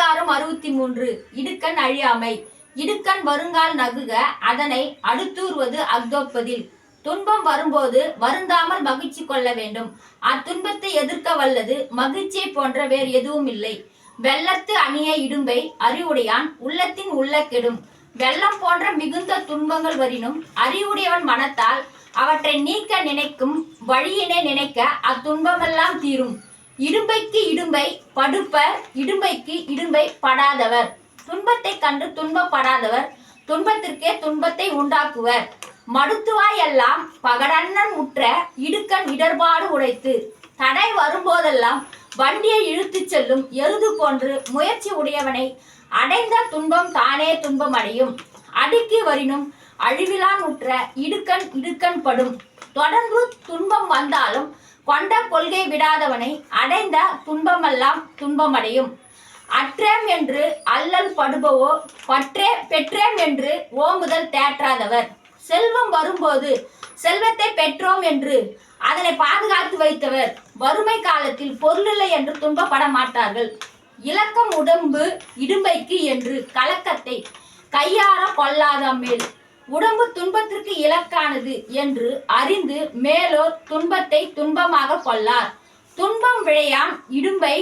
அதிகாரம் அறுபத்தி மூன்று இடுக்கண் அழியாமை. இடுக்கண் வருங்கால் நகுக அதனை அடுத்தூர்வது அக்தோப்பதில் துன்பம் வரும்போது வருந்தாமல் மகிழ்ச்சி கொள்ள வேண்டும். அத்துன்பத்தை எதிர்க்க வல்லது மகிழ்ச்சியை போன்ற வேறு எதுவும் இல்லை. வெள்ளத்து அணிய இடும்பை அறிவுடையான் உள்ளத்தின் உள்ள கெடும் வெள்ளம் போன்ற மிகுந்த துன்பங்கள் வரினும் அறிவுடையவன் மனத்தால் அவற்றை நீக்க நினைக்கும் வழியினை நினைக்க அத்துன்பமெல்லாம் தீரும். இடும்பைக்கு இடும்பை படுப்பர் இடும்பைக்கு இடும்பை படாதவர். துன்பத்தை கண்டு துன்பப்படாதவர் துன்பத்திற்கே துன்பத்தை உண்டாக்குவர். மடுத்துவாய் எல்லாம் பகடன்னன் முற்ற இடுக்கண் இடர்பாடு உடைத்து தடை வரும்போதெல்லாம் வண்டியை இழுத்துச் செல்லும் எருது போன்று முயற்சி உடையவனை அடைந்த துன்பம் தானே துன்பம் அடையும். அடுக்கி வரினும் அழிவிலான் உற்ற இடுக்கண் இடுக்கண் படும். தொடர்ந்து துன்பம் வந்தாலும் கொண்ட கொள்கை விடாதவனை அடைந்த துன்பமெல்லாம் துன்பமடையும். அற்றேம் என்று அல்லல் படுபவோ பற்றே பெற்றேம் என்று ஓமுதல் தேற்றாதவர். செல்வம் வரும்போது செல்வத்தை பெற்றோம் என்று அதனை பாதுகாத்து வைத்தவர். வறுமை காலத்தில் பொருளில்லை என்று துன்பப்பட மாட்டார்கள். இலக்கம் உடம்பு இடும்பைக்கு என்று கலக்கத்தை கையார கொள்ளாத மேல் உடம்பு துன்பத்திற்கு இலக்கானது என்று அறிந்து மேலோர் துன்பத்தை துன்பமாக கொள்ளார். துன்பம் விழையாம் இடும்பை